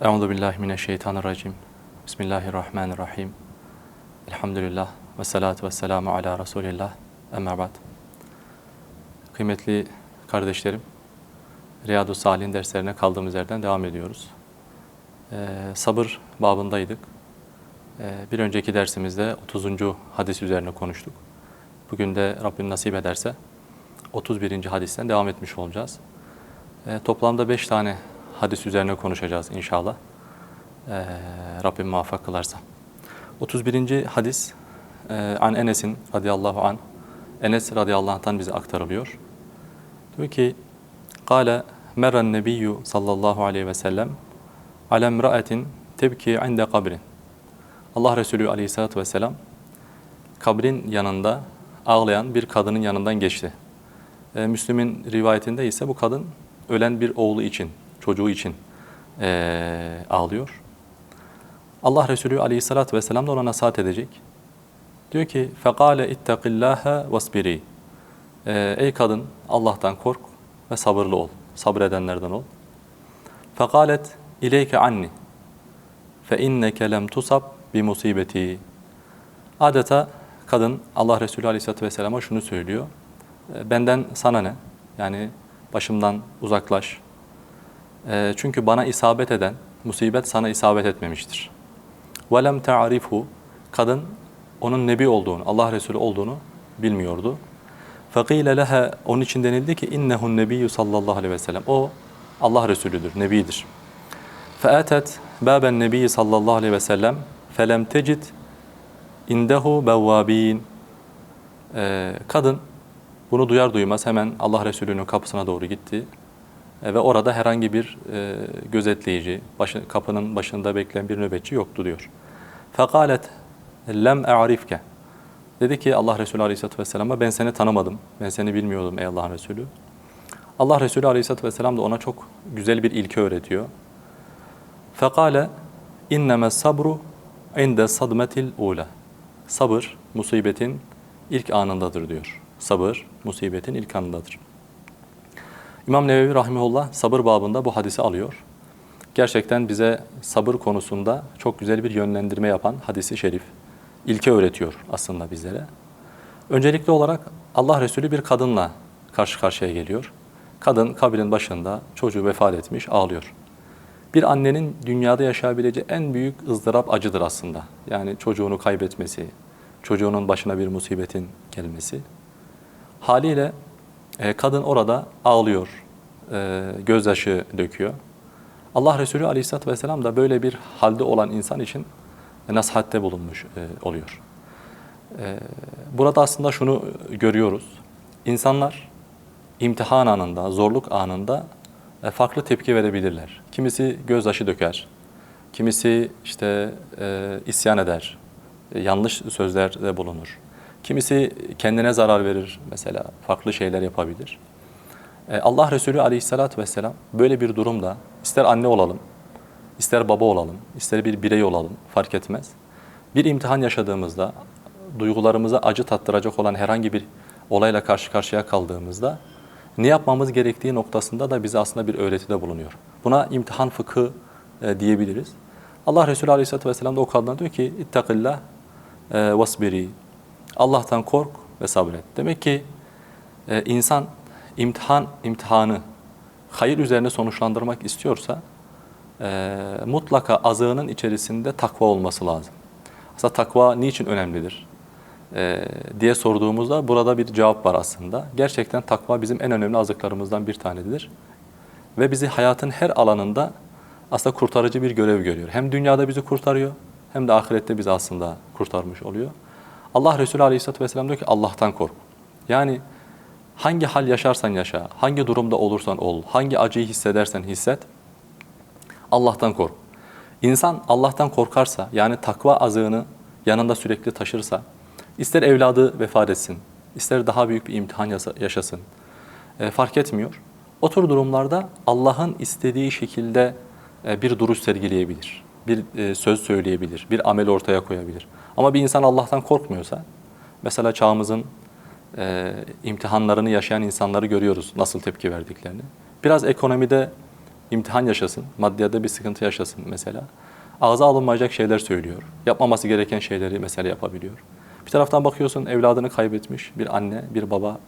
Euzu billahi mineşşeytanirracim. Bismillahirrahmanirrahim. Elhamdülillah ve salatu ve selamu ala Resulillah. Emma ba'd. Kıymetli kardeşlerim, Riyadu Salih'in derslerine kaldığımız yerden devam ediyoruz. Ee, sabır babındaydık. Ee, bir önceki dersimizde 30. hadis üzerine konuştuk. Bugün de Rabbim nasip ederse 31. hadisten devam etmiş olacağız. Ee, toplamda 5 tane hadis üzerine konuşacağız inşallah. Ee, Rabbim muvaffak kılarsa. 31. hadis e, An Enes'in radıyallahu an Enes radıyallahu anh'tan bize aktarılıyor. Diyor ki Kale merren nebiyyü sallallahu aleyhi ve sellem alem ra'etin tebki inde kabrin. Allah Resulü aleyhissalatü vesselam kabrin yanında ağlayan bir kadının yanından geçti. E, Müslüm'ün rivayetinde ise bu kadın ölen bir oğlu için, çocuğu için e, ağlıyor. Allah Resulü aleyhissalatü vesselam da ona nasihat edecek. Diyor ki فَقَالَ اِتَّقِ اللّٰهَ وَاسْبِرِي Ey kadın Allah'tan kork ve sabırlı ol. Sabredenlerden ol. فَقَالَتْ اِلَيْكَ عَنِّي فَاِنَّكَ لَمْ تُصَبْ بِمُصِيبَتِي Adeta kadın Allah Resulü Aleyhisselatü Vesselam'a şunu söylüyor. "E, Benden sana ne? Yani başımdan uzaklaş. E, Çünkü bana isabet eden musibet sana isabet etmemiştir. وَلَمْ تَعْرِفْهُ Kadın onun nebi olduğunu, Allah Resulü olduğunu bilmiyordu. فَقِيلَ لَهَا Onun için denildi ki اِنَّهُ النَّبِيُّ sallallahu aleyhi ve sellem. O Allah Resulüdür, Nebidir. فَأَتَتْ بَابَ النَّبِيِّ sallallahu aleyhi ve sellem فَلَمْ تَجِدْ indehu bevvabin. Ee, kadın bunu duyar duymaz hemen Allah Resulü'nün kapısına doğru gitti. E, ve orada herhangi bir e, gözetleyici, başı, kapının başında bekleyen bir nöbetçi yoktu diyor. Fekalet lem e'rifke. Dedi ki Allah Resulü Aleyhisselatü Vesselam'a ben seni tanımadım, ben seni bilmiyordum ey Allah'ın Resulü. Allah Resulü Aleyhisselatü Vesselam da ona çok güzel bir ilke öğretiyor. Fekale inneme sabru inde sadmetil ula. Sabır musibetin ilk anındadır diyor. Sabır musibetin ilk anındadır. İmam Nevevi Rahimullah sabır babında bu hadisi alıyor. Gerçekten bize sabır konusunda çok güzel bir yönlendirme yapan hadisi şerif. ilke öğretiyor aslında bizlere. Öncelikli olarak Allah Resulü bir kadınla karşı karşıya geliyor. Kadın kabrin başında çocuğu vefat etmiş ağlıyor. Bir annenin dünyada yaşayabileceği en büyük ızdırap acıdır aslında. Yani çocuğunu kaybetmesi, çocuğunun başına bir musibetin gelmesi. Haliyle e, kadın orada ağlıyor, e, gözyaşı döküyor. Allah Resulü Aleyhisselatü Vesselam da böyle bir halde olan insan için nasihatte bulunmuş e, oluyor. Burada aslında şunu görüyoruz. İnsanlar imtihan anında, zorluk anında farklı tepki verebilirler. Kimisi gözyaşı döker, kimisi işte isyan eder, yanlış sözlerde bulunur. Kimisi kendine zarar verir mesela, farklı şeyler yapabilir. E, Allah Resulü aleyhissalatü vesselam böyle bir durumda ister anne olalım, ister baba olalım, ister bir birey olalım fark etmez. Bir imtihan yaşadığımızda, duygularımıza acı tattıracak olan herhangi bir olayla karşı karşıya kaldığımızda ne yapmamız gerektiği noktasında da bize aslında bir öğretide bulunuyor. Buna imtihan fıkı e, diyebiliriz. Allah Resulü Aleyhisselatü Vesselam da o kadına diyor ki İttakillah e, vasbiri Allah'tan kork ve sabret. Demek ki e, insan imtihan imtihanı hayır üzerine sonuçlandırmak istiyorsa e, mutlaka azığının içerisinde takva olması lazım. Aslında takva niçin önemlidir? e, diye sorduğumuzda burada bir cevap var aslında. Gerçekten takva bizim en önemli azıklarımızdan bir tanesidir. Ve bizi hayatın her alanında aslında kurtarıcı bir görev görüyor. Hem dünyada bizi kurtarıyor hem de ahirette bizi aslında kurtarmış oluyor. Allah Resulü Aleyhisselatü Vesselam diyor ki Allah'tan kork. Yani hangi hal yaşarsan yaşa, hangi durumda olursan ol, hangi acıyı hissedersen hisset, Allah'tan kork. İnsan Allah'tan korkarsa, yani takva azığını yanında sürekli taşırsa, İster evladı vefat etsin, ister daha büyük bir imtihan yaşasın. E, fark etmiyor. O tür durumlarda Allah'ın istediği şekilde e, bir duruş sergileyebilir. Bir e, söz söyleyebilir, bir amel ortaya koyabilir. Ama bir insan Allah'tan korkmuyorsa, mesela çağımızın e, imtihanlarını yaşayan insanları görüyoruz nasıl tepki verdiklerini. Biraz ekonomide imtihan yaşasın, maddiyata bir sıkıntı yaşasın mesela. Ağza alınmayacak şeyler söylüyor. Yapmaması gereken şeyleri mesela yapabiliyor. Bir taraftan bakıyorsun evladını kaybetmiş bir anne, bir baba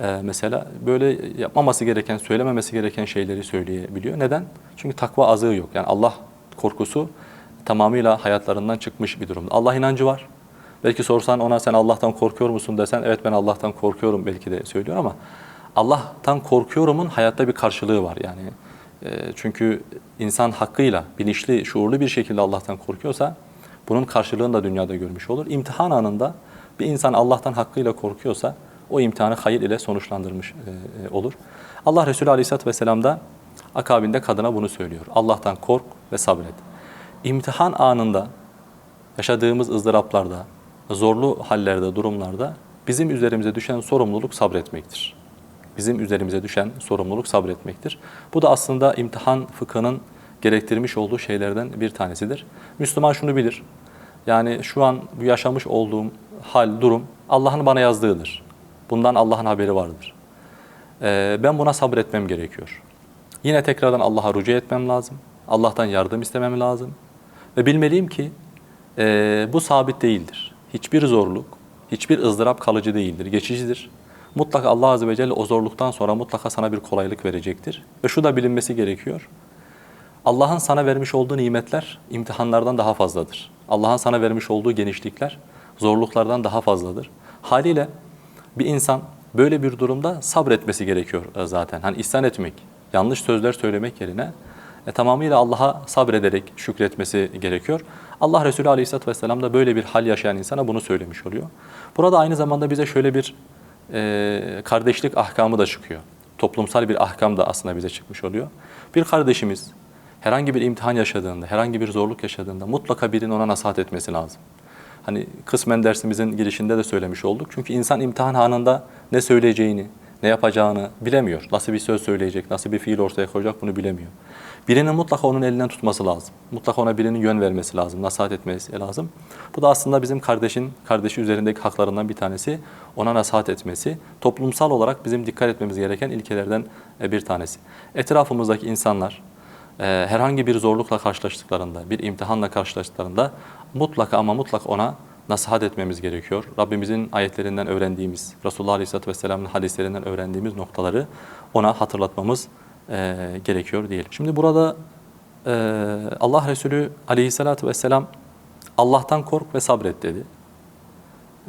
e, mesela böyle yapmaması gereken, söylememesi gereken şeyleri söyleyebiliyor. Neden? Çünkü takva azığı yok. Yani Allah korkusu tamamıyla hayatlarından çıkmış bir durumda. Allah inancı var. Belki sorsan ona sen Allah'tan korkuyor musun desen evet ben Allah'tan korkuyorum belki de söylüyor ama Allah'tan korkuyorumun hayatta bir karşılığı var yani. E, çünkü insan hakkıyla bilinçli, şuurlu bir şekilde Allah'tan korkuyorsa bunun karşılığını da dünyada görmüş olur. İmtihan anında bir insan Allah'tan hakkıyla korkuyorsa o imtihanı hayır ile sonuçlandırmış e, olur. Allah Resulü Aleyhisselatü Vesselam da akabinde kadına bunu söylüyor. Allah'tan kork ve sabret. İmtihan anında yaşadığımız ızdıraplarda, zorlu hallerde, durumlarda bizim üzerimize düşen sorumluluk sabretmektir. Bizim üzerimize düşen sorumluluk sabretmektir. Bu da aslında imtihan fıkhının gerektirmiş olduğu şeylerden bir tanesidir. Müslüman şunu bilir. Yani şu an bu yaşamış olduğum hal, durum Allah'ın bana yazdığıdır. Bundan Allah'ın haberi vardır. Ee, ben buna sabretmem gerekiyor. Yine tekrardan Allah'a rücu etmem lazım. Allah'tan yardım istemem lazım. Ve bilmeliyim ki e, bu sabit değildir. Hiçbir zorluk, hiçbir ızdırap kalıcı değildir, geçicidir. Mutlaka Allah Azze ve Celle o zorluktan sonra mutlaka sana bir kolaylık verecektir. Ve şu da bilinmesi gerekiyor. Allah'ın sana vermiş olduğu nimetler imtihanlardan daha fazladır. Allah'ın sana vermiş olduğu genişlikler zorluklardan daha fazladır. Haliyle bir insan böyle bir durumda sabretmesi gerekiyor e, zaten. Hani isyan etmek, yanlış sözler söylemek yerine e, tamamıyla Allah'a sabrederek şükretmesi gerekiyor. Allah Resulü Aleyhisselatü Vesselam da böyle bir hal yaşayan insana bunu söylemiş oluyor. Burada aynı zamanda bize şöyle bir e, kardeşlik ahkamı da çıkıyor. Toplumsal bir ahkam da aslında bize çıkmış oluyor. Bir kardeşimiz herhangi bir imtihan yaşadığında, herhangi bir zorluk yaşadığında mutlaka birinin ona nasihat etmesi lazım. Hani kısmen dersimizin girişinde de söylemiş olduk. Çünkü insan imtihan anında ne söyleyeceğini, ne yapacağını bilemiyor. Nasıl bir söz söyleyecek, nasıl bir fiil ortaya koyacak bunu bilemiyor. Birinin mutlaka onun elinden tutması lazım. Mutlaka ona birinin yön vermesi lazım, nasihat etmesi lazım. Bu da aslında bizim kardeşin, kardeşi üzerindeki haklarından bir tanesi. Ona nasihat etmesi. Toplumsal olarak bizim dikkat etmemiz gereken ilkelerden e, bir tanesi. Etrafımızdaki insanlar e, herhangi bir zorlukla karşılaştıklarında, bir imtihanla karşılaştıklarında mutlaka ama mutlaka ona nasihat etmemiz gerekiyor. Rabbimizin ayetlerinden öğrendiğimiz, Resulullah Aleyhisselatü Vesselam'ın hadislerinden öğrendiğimiz noktaları ona hatırlatmamız e, gerekiyor diyelim. Şimdi burada e, Allah Resulü Aleyhisselatü Vesselam Allah'tan kork ve sabret dedi.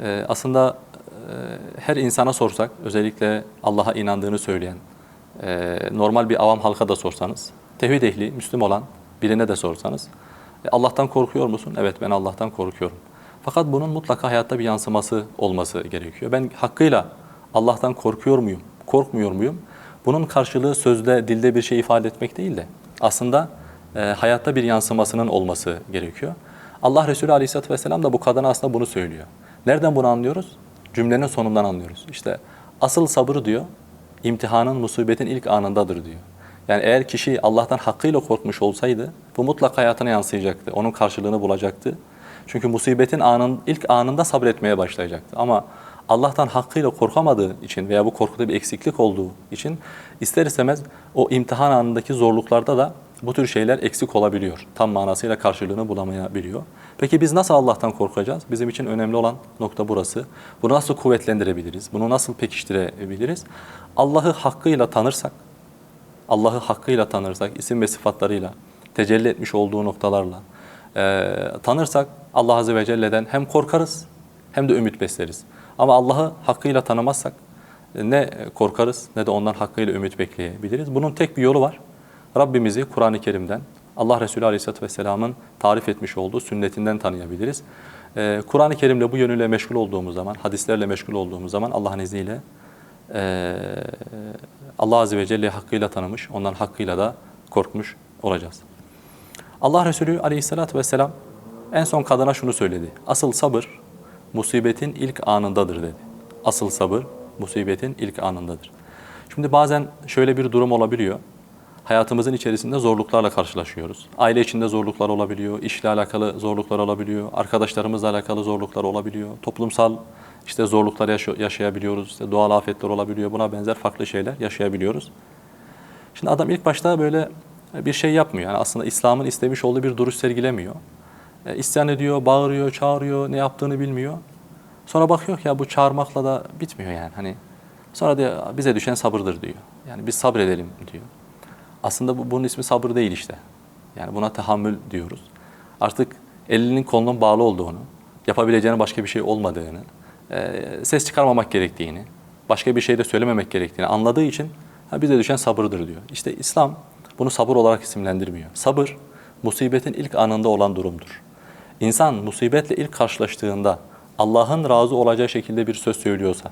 E, aslında e, her insana sorsak, özellikle Allah'a inandığını söyleyen, e, normal bir avam halka da sorsanız, tevhid ehli, Müslüm olan birine de sorsanız, e, Allah'tan korkuyor musun? Evet ben Allah'tan korkuyorum. Fakat bunun mutlaka hayatta bir yansıması olması gerekiyor. Ben hakkıyla Allah'tan korkuyor muyum, korkmuyor muyum? Bunun karşılığı sözde, dilde bir şey ifade etmek değil de aslında e, hayatta bir yansımasının olması gerekiyor. Allah Resulü Aleyhisselatü Vesselam da bu kadına aslında bunu söylüyor. Nereden bunu anlıyoruz? Cümlenin sonundan anlıyoruz. İşte asıl sabır diyor, imtihanın, musibetin ilk anındadır diyor. Yani eğer kişi Allah'tan hakkıyla korkmuş olsaydı bu mutlak hayatına yansıyacaktı. Onun karşılığını bulacaktı. Çünkü musibetin anın, ilk anında sabretmeye başlayacaktı. Ama Allah'tan hakkıyla korkamadığı için veya bu korkuda bir eksiklik olduğu için ister istemez o imtihan anındaki zorluklarda da bu tür şeyler eksik olabiliyor. Tam manasıyla karşılığını bulamayabiliyor. Peki biz nasıl Allah'tan korkacağız? Bizim için önemli olan nokta burası. Bunu nasıl kuvvetlendirebiliriz? Bunu nasıl pekiştirebiliriz? Allah'ı hakkıyla tanırsak, Allah'ı hakkıyla tanırsak, isim ve sıfatlarıyla, tecelli etmiş olduğu noktalarla e, tanırsak Allah Azze ve Celle'den hem korkarız hem de ümit besleriz. Ama Allah'ı hakkıyla tanımazsak e, ne korkarız ne de ondan hakkıyla ümit bekleyebiliriz. Bunun tek bir yolu var. Rabbimizi Kur'an-ı Kerim'den, Allah Resulü Aleyhisselatü Vesselam'ın tarif etmiş olduğu sünnetinden tanıyabiliriz. Ee, Kur'an-ı Kerim'le bu yönüyle meşgul olduğumuz zaman, hadislerle meşgul olduğumuz zaman Allah'ın izniyle e, Allah Azze ve Celle'yi hakkıyla tanımış, ondan hakkıyla da korkmuş olacağız. Allah Resulü Aleyhisselatü Vesselam en son kadına şunu söyledi. Asıl sabır musibetin ilk anındadır dedi. Asıl sabır musibetin ilk anındadır. Şimdi bazen şöyle bir durum olabiliyor. Hayatımızın içerisinde zorluklarla karşılaşıyoruz. Aile içinde zorluklar olabiliyor, işle alakalı zorluklar olabiliyor, arkadaşlarımızla alakalı zorluklar olabiliyor, toplumsal işte zorluklar yaşa- yaşayabiliyoruz, işte doğal afetler olabiliyor, buna benzer farklı şeyler yaşayabiliyoruz. Şimdi adam ilk başta böyle bir şey yapmıyor. Yani aslında İslam'ın istemiş olduğu bir duruş sergilemiyor. E, isyan ediyor, bağırıyor, çağırıyor, ne yaptığını bilmiyor. Sonra bakıyor ki ya bu çağırmakla da bitmiyor yani. Hani sonra diyor bize düşen sabırdır diyor. Yani biz sabredelim diyor. Aslında bu, bunun ismi sabır değil işte. Yani buna tahammül diyoruz. Artık elinin kolunun bağlı olduğunu, yapabileceğinin başka bir şey olmadığını, e, ses çıkarmamak gerektiğini, başka bir şey de söylememek gerektiğini anladığı için ha, bize düşen sabırdır diyor. İşte İslam bunu sabır olarak isimlendirmiyor. Sabır, musibetin ilk anında olan durumdur. İnsan musibetle ilk karşılaştığında Allah'ın razı olacağı şekilde bir söz söylüyorsa,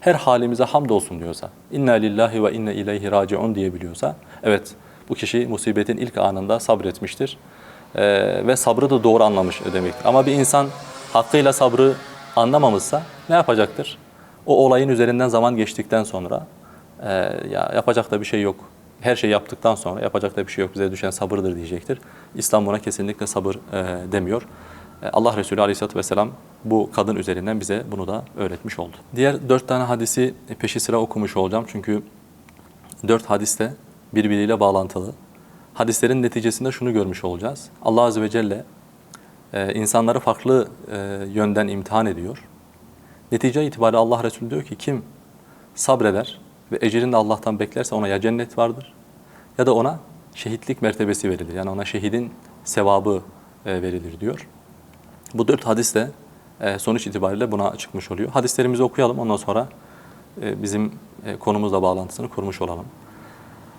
her halimize hamdolsun diyorsa, inna lillahi ve inne ileyhi raciun diyebiliyorsa, evet bu kişi musibetin ilk anında sabretmiştir Ee, ve sabrı da doğru anlamış demektir. Ama bir insan hakkıyla sabrı anlamamışsa ne yapacaktır? O olayın üzerinden zaman geçtikten sonra e, ya yapacak da bir şey yok. Her şey yaptıktan sonra yapacak da bir şey yok. Bize düşen sabırdır diyecektir. İslam buna kesinlikle sabır e, demiyor. E, Allah Resulü Aleyhisselatü Vesselam bu kadın üzerinden bize bunu da öğretmiş oldu. Diğer dört tane hadisi peşi sıra okumuş olacağım. Çünkü dört hadis de birbiriyle bağlantılı. Hadislerin neticesinde şunu görmüş olacağız. Allah Azze ve Celle e, insanları farklı e, yönden imtihan ediyor. Netice itibariyle Allah Resulü diyor ki kim sabreder ve ecrini de Allah'tan beklerse ona ya cennet vardır ya da ona şehitlik mertebesi verilir. Yani ona şehidin sevabı e, verilir diyor. Bu dört hadis de e, sonuç itibariyle buna çıkmış oluyor. Hadislerimizi okuyalım ondan sonra e, bizim konumuzla bağlantısını kurmuş olalım.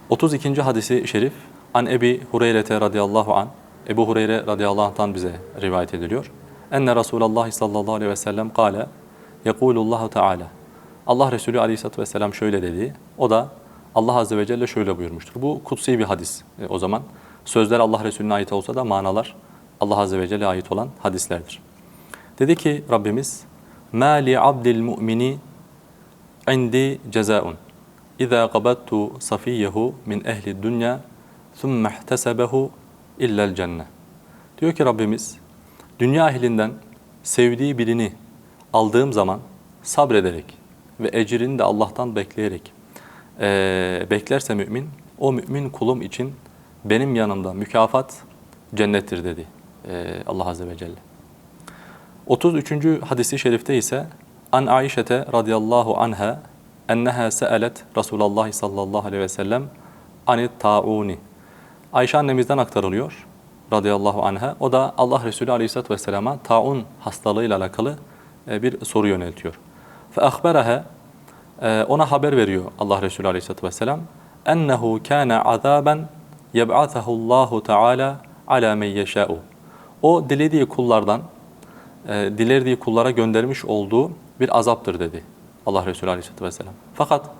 32. hadisi şerif An Ebi Hureyre'te radıyallahu an Ebu Hureyre radıyallahu anh'tan bize rivayet ediliyor. Enne Resulullah sallallahu aleyhi ve sellem kâle Yekulullahu Teala Allah Resulü aleyhissalatü vesselam şöyle dedi. O da Allah azze ve celle şöyle buyurmuştur. Bu kutsi bir hadis e, o zaman. Sözler Allah Resulüne ait olsa da manalar Allah azze ve celle ait olan hadislerdir. Dedi ki Rabbimiz مَا لِعَبْدِ الْمُؤْمِنِ عِنْدِ جَزَاءٌ اِذَا قَبَدْتُ صَفِيَّهُ مِنْ اَهْلِ الدُّنْيَا ثُمَّ احْتَسَبَهُ اِلَّا الْجَنَّةِ Diyor ki Rabbimiz, dünya ehlinden sevdiği birini aldığım zaman sabrederek ve ecrini de Allah'tan bekleyerek eee, beklerse mümin, o mümin kulum için benim yanımda mükafat cennettir dedi eee, Allah Azze ve Celle. 33. hadisi şerifte ise An Aişete radıyallahu anha enneha se'elet Resulullah sallallahu aleyhi ve sellem anit ta'uni. Ayşe annemizden aktarılıyor radıyallahu anha. O da Allah Resulü aleyhissalatü vesselama taun hastalığıyla alakalı e, bir soru yöneltiyor. Fe ahberaha e, ona haber veriyor Allah Resulü aleyhissalatü vesselam. Ennehu kana azaben yeb'athahu Allahu Teala ala men yeşâ'u. O dilediği kullardan e, dilediği kullara göndermiş olduğu bir azaptır dedi Allah Resulü Aleyhisselatü Vesselam. Fakat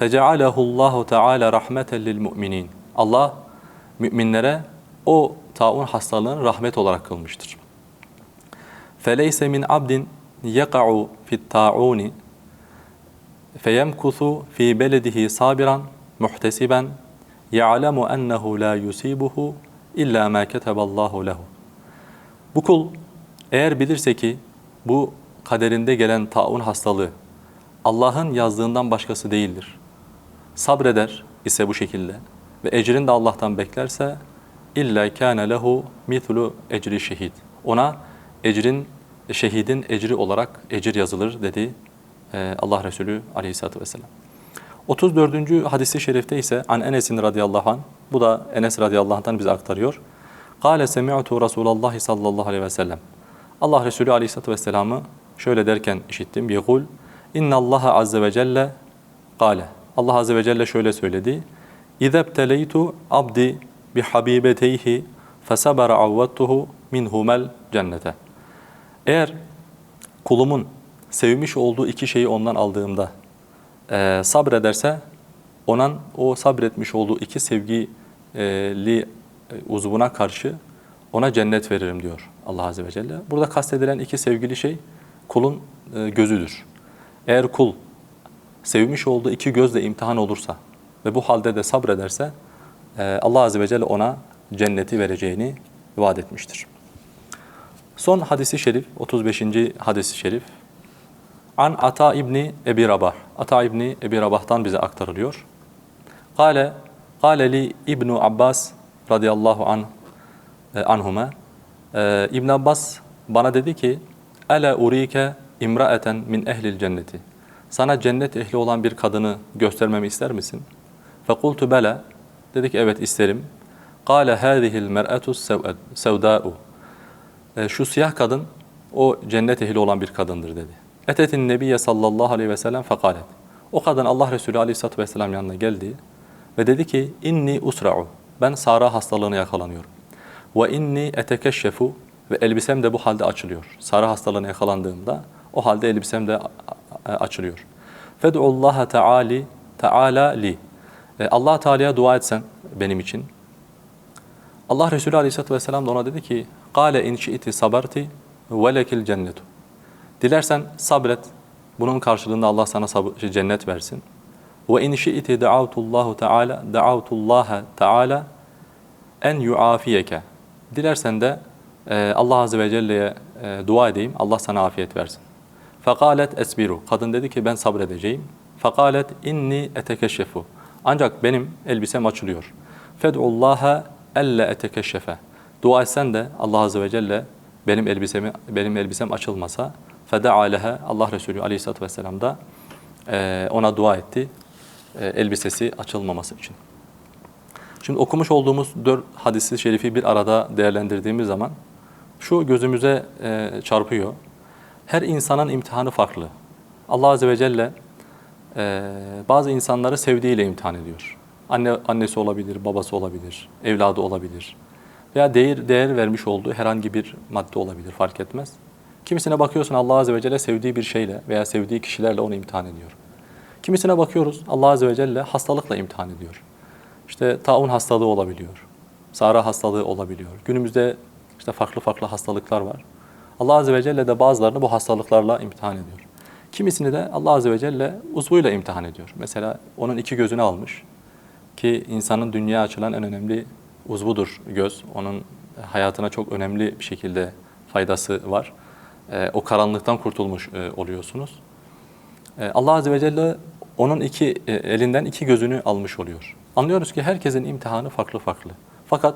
فَجَعَلَهُ اللّٰهُ تَعَالَى رَحْمَةً لِلْمُؤْمِنِينَ Allah müminlere o taun hastalığını rahmet olarak kılmıştır. فَلَيْسَ مِنْ عَبْدٍ يَقَعُ فِي التَّاعُونِ فَيَمْكُثُ فِي بَلَدِهِ صَابِرًا مُحْتَسِبًا يَعْلَمُ أَنَّهُ لَا يُسِيبُهُ إِلَّا مَا كَتَبَ اللّٰهُ لَهُ Bu kul eğer bilirse ki bu kaderinde gelen taun hastalığı Allah'ın yazdığından başkası değildir. Sabreder ise bu şekilde ve ecrini de Allah'tan beklerse illa kana lehu mithlu ecri şehid. Ona ecrin şehidin ecri olarak ecir yazılır dedi e, Allah Resulü aleyhissalatü vesselam. 34. hadisi şerifte ise an Enes'in radıyallahu anh, bu da Enes radıyallahu anh'tan bize aktarıyor. Kale semi'tu Resulallah sallallahu aleyhi ve sellem. Allah Resulü aleyhissalatü vesselam'ı şöyle derken işittim. Yekul, inna Allah azze ve celle kale. Allah azze ve celle şöyle söyledi. İzebteleytu abdi bi habibeteyhi fesabara avvattuhu minhumel cennete. Eğer kulumun sevmiş olduğu iki şeyi ondan aldığımda e, sabrederse onan o sabretmiş olduğu iki sevgili e, uzvuna karşı ona cennet veririm diyor Allah Azze ve Celle. Burada kastedilen iki sevgili şey kulun e, gözüdür. Eğer kul sevmiş olduğu iki gözle imtihan olursa ve bu halde de sabrederse e, Allah Azze ve Celle ona cenneti vereceğini vaat etmiştir. Son hadisi şerif, 35. hadisi şerif. An Ata İbni Ebi Rabah. Ata İbni Ebi Rabah'tan bize aktarılıyor. Kale, kale li İbnu Abbas radıyallahu anh, e, anhuma e, İbn Abbas bana dedi ki Ela urike imraeten min ehlil cenneti. Sana cennet ehli olan bir kadını göstermemi ister misin? Fekultu bela. Dedik evet isterim. Kale hâzihil mer'atu sevdâ'u. E, Şu siyah kadın o cennet ehli olan bir kadındır dedi. Etetin nebiye sallallahu aleyhi ve sellem fekalet. O kadın Allah Resulü aleyhissalatü vesselam yanına geldi ve dedi ki inni usra'u. Ben Sara hastalığına yakalanıyorum. Ve inni etekeşşefu ve elbisem de bu halde açılıyor. Sara hastalığına yakalandığımda o halde elbisem de a- açılıyor. Fed'ullaha ta'ali ta'ala li. E, Allah Teala'ya dua etsen benim için. Allah Resulü Aleyhisselatü Vesselam da ona dedi ki Kale in şi'ti sabarti ve lekil cennetu. Dilersen sabret. Bunun karşılığında Allah sana şey, cennet versin. Ve in şi'ti da'avtullahu teala da'avtullaha teala en yuafiyeke. Dilersen de e, Allah Azze ve Celle'ye e, dua edeyim. Allah sana afiyet versin. Fekalet esbiru. Kadın dedi ki ben sabredeceğim. Fekalet inni etekeşşefu. Ancak benim elbisem açılıyor. Fed'ullaha elle etekeşşefe. Dua etsen de Allah Azze ve Celle benim elbisemi benim elbisem açılmasa feda'a leha Allah Resulü Aleyhisselatü Vesselam da e, ona dua etti. e, elbisesi açılmaması için. Şimdi okumuş olduğumuz dört hadisi şerifi bir arada değerlendirdiğimiz zaman şu gözümüze e, çarpıyor. Her insanın imtihanı farklı. Allah Azze ve Celle e, bazı insanları sevdiğiyle imtihan ediyor. Anne annesi olabilir, babası olabilir, evladı olabilir. Veya değer, değer vermiş olduğu herhangi bir madde olabilir, fark etmez. Kimisine bakıyorsun Allah Azze ve Celle sevdiği bir şeyle veya sevdiği kişilerle onu imtihan ediyor. Kimisine bakıyoruz Allah Azze ve Celle hastalıkla imtihan ediyor. İşte taun hastalığı olabiliyor. Sara hastalığı olabiliyor. Günümüzde işte farklı farklı hastalıklar var. Allah Azze ve Celle de bazılarını bu hastalıklarla imtihan ediyor. Kimisini de Allah Azze ve Celle uzvuyla imtihan ediyor. Mesela onun iki gözünü almış ki insanın dünya açılan en önemli uzvudur göz. Onun hayatına çok önemli bir şekilde faydası var. Ee, o karanlıktan kurtulmuş e, oluyorsunuz. Ee, Allah Azze ve Celle onun iki e, elinden iki gözünü almış oluyor. Anlıyoruz ki herkesin imtihanı farklı farklı. Fakat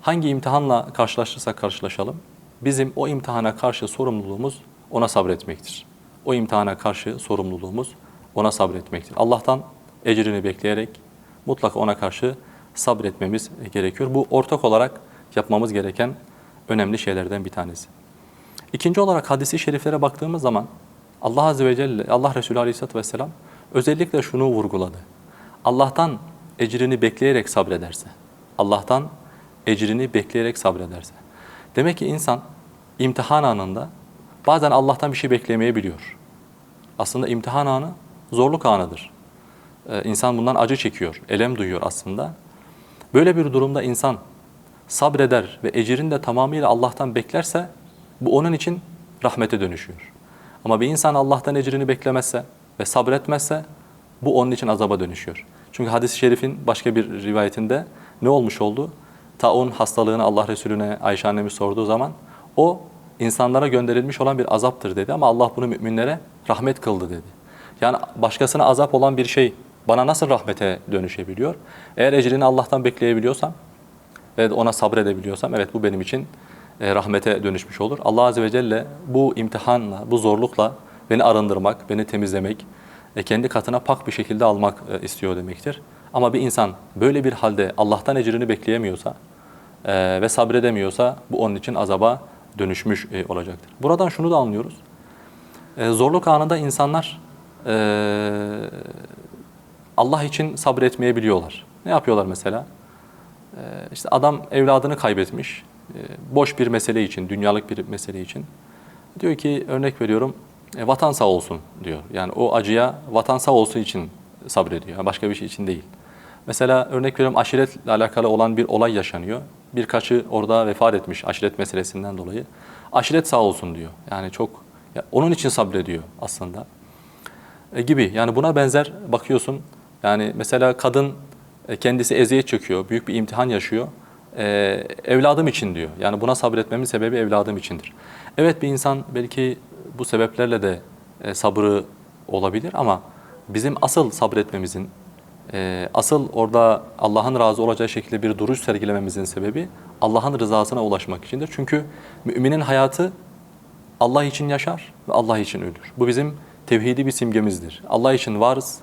hangi imtihanla karşılaşırsak karşılaşalım, bizim o imtihana karşı sorumluluğumuz ona sabretmektir. O imtihana karşı sorumluluğumuz ona sabretmektir. Allah'tan ecrini bekleyerek mutlaka ona karşı sabretmemiz gerekiyor. Bu ortak olarak yapmamız gereken önemli şeylerden bir tanesi. İkinci olarak hadisi şeriflere baktığımız zaman Allah Azze ve Celle, Allah Resulü Aleyhisselatü Vesselam özellikle şunu vurguladı. Allah'tan ecrini bekleyerek sabrederse, Allah'tan ecrini bekleyerek sabrederse. Demek ki insan imtihan anında bazen Allah'tan bir şey beklemeyebiliyor. Aslında imtihan anı zorluk anıdır. Ee, insan bundan acı çekiyor, elem duyuyor aslında. Böyle bir durumda insan sabreder ve ecrini de tamamıyla Allah'tan beklerse bu onun için rahmete dönüşüyor. Ama bir insan Allah'tan ecrini beklemezse ve sabretmezse bu onun için azaba dönüşüyor. Çünkü hadis-i şerifin başka bir rivayetinde ne olmuş oldu? Taun hastalığını Allah Resulüne Ayşe annemiz sorduğu zaman o insanlara gönderilmiş olan bir azaptır dedi ama Allah bunu müminlere rahmet kıldı dedi. Yani başkasına azap olan bir şey bana nasıl rahmete dönüşebiliyor? Eğer ecrini Allah'tan bekleyebiliyorsam ve ona sabredebiliyorsam evet bu benim için e, rahmete dönüşmüş olur. Allah Azze ve Celle bu imtihanla, bu zorlukla beni arındırmak, beni temizlemek, e, kendi katına pak bir şekilde almak e, istiyor demektir. Ama bir insan böyle bir halde Allah'tan ecrini bekleyemiyorsa ve sabredemiyorsa bu onun için azaba dönüşmüş olacaktır. Buradan şunu da anlıyoruz. Zorluk anında insanlar Allah için sabretmeyebiliyorlar. Ne yapıyorlar mesela? E, işte adam evladını kaybetmiş. E, boş bir mesele için, dünyalık bir mesele için. Diyor ki örnek veriyorum e, vatan sağ olsun diyor. Yani o acıya vatan sağ olsun için sabrediyor. Yani başka bir şey için değil. Mesela örnek veriyorum aşiretle alakalı olan bir olay yaşanıyor. Birkaçı orada vefat etmiş aşiret meselesinden dolayı. Aşiret sağ olsun diyor. Yani çok onun için sabrediyor aslında. E, gibi. Yani buna benzer bakıyorsun. Yani mesela kadın e, kendisi eziyet çekiyor, büyük bir imtihan yaşıyor. E, evladım için diyor. Yani buna sabretmemin sebebi evladım içindir. Evet bir insan belki bu sebeplerle de e, sabrı olabilir ama bizim asıl sabretmemizin Ee, asıl orada Allah'ın razı olacağı şekilde bir duruş sergilememizin sebebi Allah'ın rızasına ulaşmak içindir. Çünkü müminin hayatı Allah için yaşar ve Allah için ölür. Bu bizim tevhidi bir simgemizdir. Allah için varız,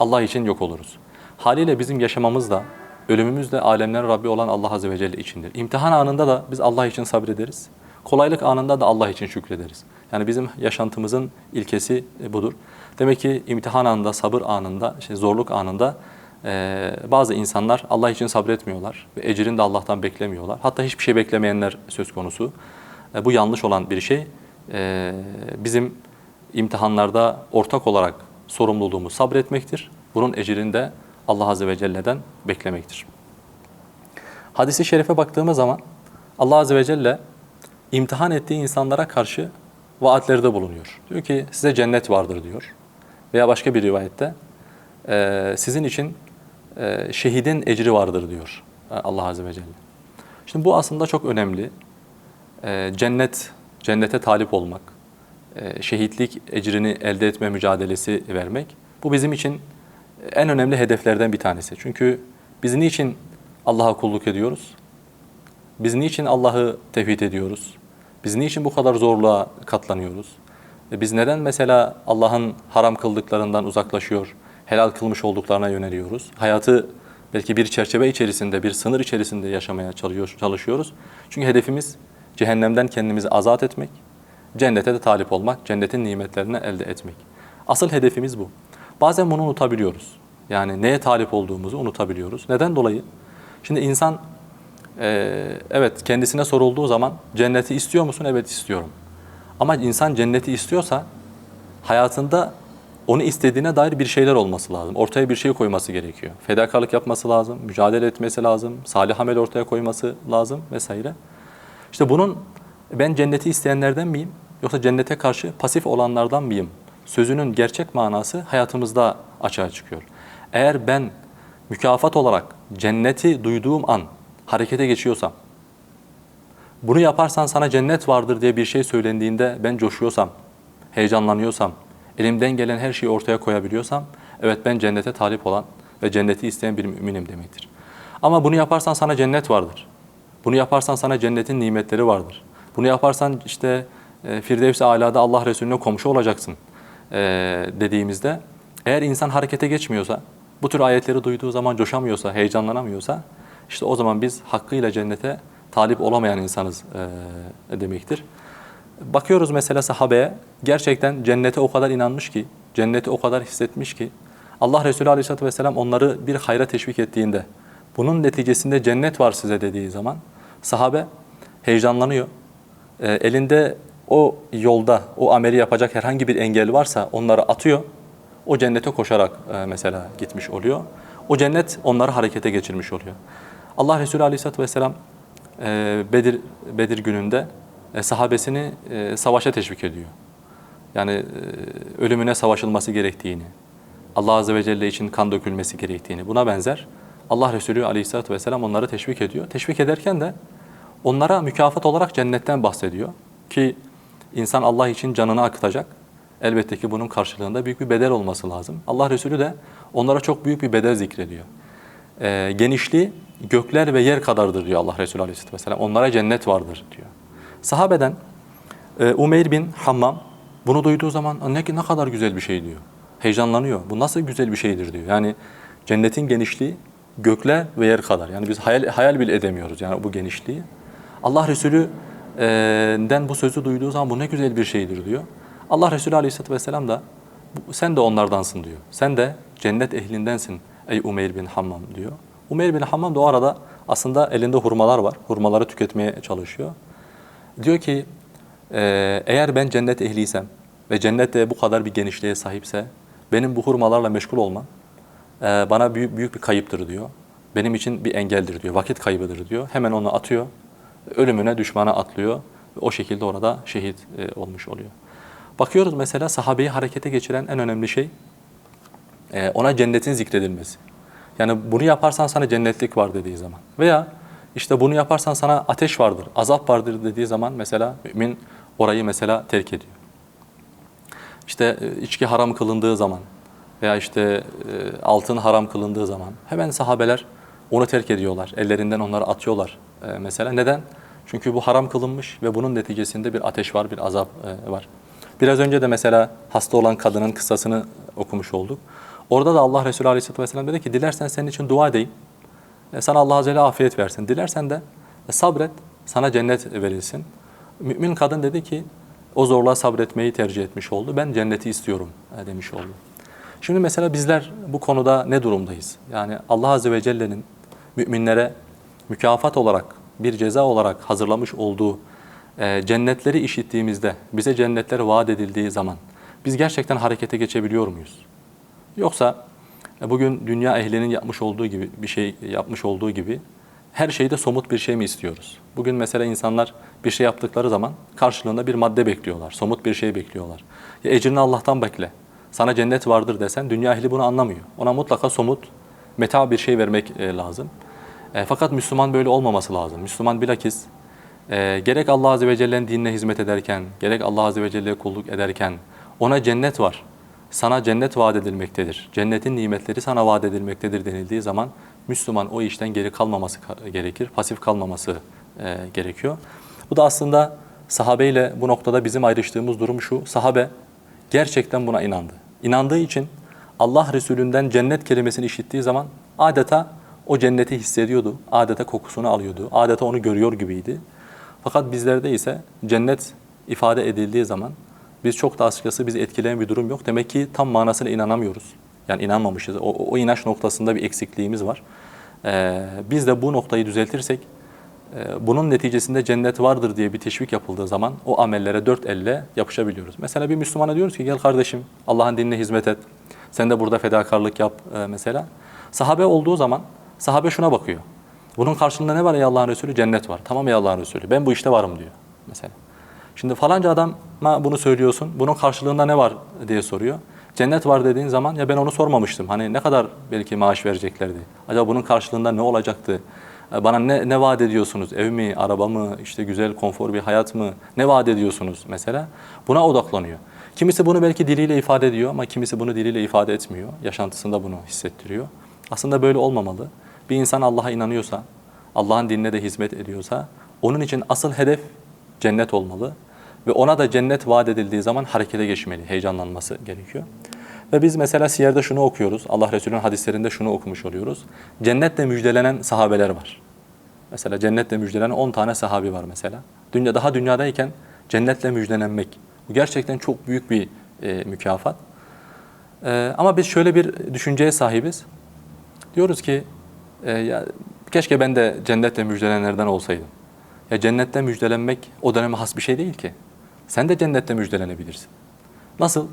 Allah için yok oluruz. Haliyle bizim yaşamamız da, ölümümüz de alemlerin Rabbi olan Allah Azze ve Celle içindir. İmtihan anında da biz Allah için sabrederiz. Kolaylık anında da Allah için şükrederiz. Yani bizim yaşantımızın ilkesi e, budur. Demek ki imtihan anında, sabır anında, işte zorluk anında e, bazı insanlar Allah için sabretmiyorlar ve ecrini de Allah'tan beklemiyorlar. Hatta hiçbir şey beklemeyenler söz konusu. E, bu yanlış olan bir şey. E, bizim imtihanlarda ortak olarak sorumluluğumuz sabretmektir. Bunun ecrini de Allah Azze ve Celle'den beklemektir. Hadisi şerife baktığımız zaman Allah Azze ve Celle imtihan ettiği insanlara karşı vaatlerde bulunuyor. Diyor ki size cennet vardır diyor. Veya başka bir rivayette e, sizin için e, şehidin ecri vardır diyor e, Allah Azze ve Celle. Şimdi bu aslında çok önemli. E, cennet, cennete talip olmak, şehitlik ecrini elde etme mücadelesi vermek. Bu bizim için en önemli hedeflerden bir tanesi. Çünkü biz niçin Allah'a kulluk ediyoruz? Biz niçin Allah'ı tevhid ediyoruz? Biz niçin bu kadar zorluğa katlanıyoruz? E Biz neden mesela Allah'ın haram kıldıklarından uzaklaşıyor, helal kılmış olduklarına yöneliyoruz? Hayatı belki bir çerçeve içerisinde, bir sınır içerisinde yaşamaya çalışıyor- çalışıyoruz. Çünkü hedefimiz cehennemden kendimizi azat etmek, cennete de talip olmak, cennetin nimetlerini elde etmek. Asıl hedefimiz bu. Bazen bunu unutabiliyoruz. Yani neye talip olduğumuzu unutabiliyoruz. Neden dolayı? Şimdi insan ee, evet kendisine sorulduğu zaman cenneti istiyor musun? Evet istiyorum. Ama insan cenneti istiyorsa hayatında onu istediğine dair bir şeyler olması lazım. Ortaya bir şey koyması gerekiyor. Fedakarlık yapması lazım, mücadele etmesi lazım, salih amel ortaya koyması lazım vesaire. İşte bunun ben cenneti isteyenlerden miyim yoksa cennete karşı pasif olanlardan mıyım? Sözünün gerçek manası hayatımızda açığa çıkıyor. Eğer ben mükafat olarak cenneti duyduğum an harekete geçiyorsam, bunu yaparsan sana cennet vardır diye bir şey söylendiğinde ben coşuyorsam, heyecanlanıyorsam, elimden gelen her şeyi ortaya koyabiliyorsam, evet ben cennete talip olan ve cenneti isteyen bir müminim demektir. Ama bunu yaparsan sana cennet vardır. Bunu yaparsan sana cennetin nimetleri vardır. Bunu yaparsan işte e, Firdevs-i Ala'da Allah Resulüne komşu olacaksın e, dediğimizde eğer insan harekete geçmiyorsa, bu tür ayetleri duyduğu zaman coşamıyorsa, heyecanlanamıyorsa işte o zaman biz hakkıyla cennete talip olamayan insanız e, demektir. Bakıyoruz mesela sahabeye gerçekten cennete o kadar inanmış ki, cenneti o kadar hissetmiş ki Allah Resulü Aleyhisselatü Vesselam onları bir hayra teşvik ettiğinde bunun neticesinde cennet var size dediği zaman sahabe heyecanlanıyor. E, elinde o yolda o ameli yapacak herhangi bir engel varsa onları atıyor. O cennete koşarak e, mesela gitmiş oluyor. O cennet onları harekete geçirmiş oluyor. Allah Resulü Aleyhisselatü Vesselam e, Bedir, Bedir gününde e, sahabesini e, savaşa teşvik ediyor. Yani e, ölümüne savaşılması gerektiğini, Allah Azze ve Celle için kan dökülmesi gerektiğini buna benzer Allah Resulü Aleyhisselatü Vesselam onları teşvik ediyor. Teşvik ederken de onlara mükafat olarak cennetten bahsediyor. Ki insan Allah için canını akıtacak. Elbette ki bunun karşılığında büyük bir bedel olması lazım. Allah Resulü de onlara çok büyük bir bedel zikrediyor. E, genişliği gökler ve yer kadardır diyor Allah Resulü Aleyhisselatü Vesselam. Onlara cennet vardır diyor. Sahabeden e, Umeyr bin Hammam bunu duyduğu zaman ne, ne kadar güzel bir şey diyor. Heyecanlanıyor. Bu nasıl güzel bir şeydir diyor. Yani cennetin genişliği gökler ve yer kadar. Yani biz hayal, hayal bile edemiyoruz yani bu genişliği. Allah Resulü'den bu sözü duyduğu zaman bu ne güzel bir şeydir diyor. Allah Resulü Aleyhisselatü Vesselam da "Bu- sen de onlardansın diyor. Sen de cennet ehlindensin ey Umeyr bin Hammam diyor. Umeyr bin Hammam da o arada aslında elinde hurmalar var. Hurmaları tüketmeye çalışıyor. Diyor ki "Ee, eğer ben cennet ehliysem ve cennette bu kadar bir genişliğe sahipse benim bu hurmalarla meşgul olmam bana büyük, büyük bir kayıptır diyor. Benim için bir engeldir diyor. Vakit kaybıdır diyor. Hemen onu atıyor. Ölümüne düşmana atlıyor. O şekilde orada şehit e, olmuş oluyor. Bakıyoruz mesela sahabeyi harekete geçiren en önemli şey e, ona cennetin zikredilmesi. Yani bunu yaparsan sana cennetlik var dediği zaman. Veya işte bunu yaparsan sana ateş vardır, azap vardır dediği zaman mesela mümin orayı mesela terk ediyor. İşte e, içki haram kılındığı zaman, veya işte altın haram kılındığı zaman hemen sahabeler onu terk ediyorlar. Ellerinden onları atıyorlar e, mesela. Neden? Çünkü bu haram kılınmış ve bunun neticesinde bir ateş var, bir azap e, var. Biraz önce de mesela hasta olan kadının kıssasını okumuş olduk. Orada da Allah Resulü Aleyhisselatü Vesselam dedi ki dilersen senin için dua edeyim. E, Sana Allah Azze ve afiyet versin. Dilersen de e, sabret, sana cennet verilsin. Mümin kadın dedi ki o zorluğa sabretmeyi tercih etmiş oldu. Ben cenneti istiyorum e, demiş oldu. Şimdi mesela bizler bu konuda ne durumdayız? Yani Allah Azze ve Celle'nin müminlere mükafat olarak, bir ceza olarak hazırlamış olduğu e, cennetleri işittiğimizde, bize cennetler vaat edildiği zaman biz gerçekten harekete geçebiliyor muyuz? Yoksa e, bugün dünya ehlinin yapmış olduğu gibi bir şey yapmış olduğu gibi her şeyde somut bir şey mi istiyoruz? Bugün mesela insanlar bir şey yaptıkları zaman karşılığında bir madde bekliyorlar, somut bir şey bekliyorlar. Ya ecrini Allah'tan bekle. Sana cennet vardır desen dünya ehli bunu anlamıyor. Ona mutlaka somut, meta bir şey vermek e, lazım. E, fakat Müslüman böyle olmaması lazım. Müslüman bilakis e, gerek Allah Azze ve Celle'nin dinine hizmet ederken, gerek Allah Azze ve Celle'ye kulluk ederken ona cennet var. Sana cennet vaat edilmektedir. Cennetin nimetleri sana vaat edilmektedir denildiği zaman Müslüman o işten geri kalmaması ka- gerekir, pasif kalmaması e, gerekiyor. Bu da aslında sahabeyle bu noktada bizim ayrıştığımız durum şu. Sahabe gerçekten buna inandı. İnandığı için Allah Resulünden cennet kelimesini işittiği zaman adeta o cenneti hissediyordu. Adeta kokusunu alıyordu. Adeta onu görüyor gibiydi. Fakat bizlerde ise cennet ifade edildiği zaman biz çok da açıkçası bizi etkileyen bir durum yok. Demek ki tam manasına inanamıyoruz. Yani inanmamışız. O, o inanç noktasında bir eksikliğimiz var. Ee, biz de bu noktayı düzeltirsek, e, bunun neticesinde cennet vardır diye bir teşvik yapıldığı zaman o amellere dört elle yapışabiliyoruz. Mesela bir Müslümana diyoruz ki gel kardeşim Allah'ın dinine hizmet et. Sen de burada fedakarlık yap e, mesela. Sahabe olduğu zaman sahabe şuna bakıyor. Bunun karşılığında ne var ey Allah'ın Resulü? Cennet var. Tamam ey Allah'ın Resulü. Ben bu işte varım diyor mesela. Şimdi falanca adama bunu söylüyorsun. Bunun karşılığında ne var diye soruyor. Cennet var dediğin zaman ya ben onu sormamıştım. Hani ne kadar belki maaş vereceklerdi. Acaba bunun karşılığında ne olacaktı? E, Bana ne, ne vaat ediyorsunuz? Ev mi, araba mı, işte güzel, konfor bir hayat mı? Ne vaat ediyorsunuz mesela? Buna odaklanıyor. Kimisi bunu belki diliyle ifade ediyor ama kimisi bunu diliyle ifade etmiyor. Yaşantısında bunu hissettiriyor. Aslında böyle olmamalı. Bir insan Allah'a inanıyorsa, Allah'ın dinine de hizmet ediyorsa, onun için asıl hedef cennet olmalı. Ve ona da cennet vaat edildiği zaman harekete geçmeli, heyecanlanması gerekiyor. Ve biz mesela siyerde şunu okuyoruz, Allah Resulü'nün hadislerinde şunu okumuş oluyoruz. Cennetle müjdelenen sahabeler var. Mesela cennetle müjdelenen 10 tane sahabi var mesela. Dünya, daha dünyadayken cennetle müjdelenmek. Bu gerçekten çok büyük bir e, mükafat. E, ama biz şöyle bir düşünceye sahibiz. Diyoruz ki e, ya, keşke ben de cennetle müjdelenenlerden olsaydım. Ya cennette müjdelenmek o döneme has bir şey değil ki. Sen de cennette müjdelenebilirsin. Nasıl?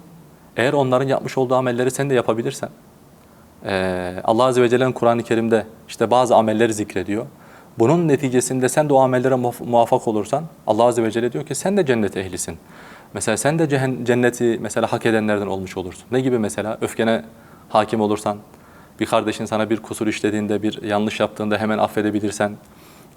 Eğer onların yapmış olduğu amelleri sen de yapabilirsen. Ee, Allah Azze ve Celle'nin Kur'an-ı Kerim'de işte bazı amelleri zikrediyor. Bunun neticesinde sen de o amellere muvaffak olursan Allah Azze ve Celle diyor ki sen de cennet ehlisin. Mesela sen de cenneti mesela hak edenlerden olmuş olursun. Ne gibi mesela? Öfkene hakim olursan, bir kardeşin sana bir kusur işlediğinde, bir yanlış yaptığında hemen affedebilirsen,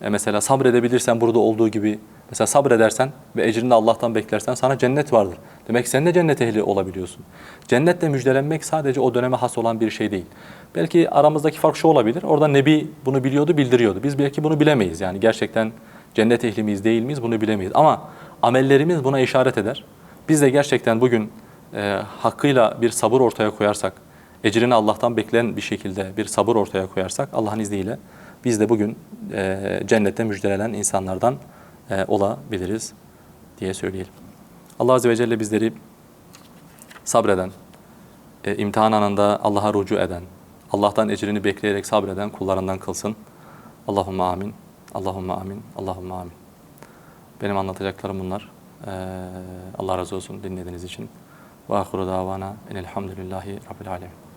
e mesela sabredebilirsen burada olduğu gibi, mesela sabredersen ve ecrini Allah'tan beklersen sana cennet vardır. Demek ki sen de cennet ehli olabiliyorsun. Cennetle müjdelenmek sadece o döneme has olan bir şey değil. Belki aramızdaki fark şu olabilir. Orada Nebi bunu biliyordu, bildiriyordu. Biz belki bunu bilemeyiz. Yani gerçekten cennet ehli miyiz, değil miyiz bunu bilemeyiz. Ama amellerimiz buna işaret eder. Biz de gerçekten bugün e, hakkıyla bir sabır ortaya koyarsak, ecrini Allah'tan bekleyen bir şekilde bir sabır ortaya koyarsak Allah'ın izniyle biz de bugün e, cennette müjdelenen insanlardan e, olabiliriz diye söyleyelim. Allah Azze ve Celle bizleri sabreden, e, imtihan anında Allah'a rucu eden, Allah'tan ecrini bekleyerek sabreden kullarından kılsın. Allahümme amin, Allahümme amin, Allahümme amin. Benim anlatacaklarım bunlar. Ee, Allah razı olsun dinlediğiniz için. Ve ahiru davana enelhamdülillahi rabbil alemin.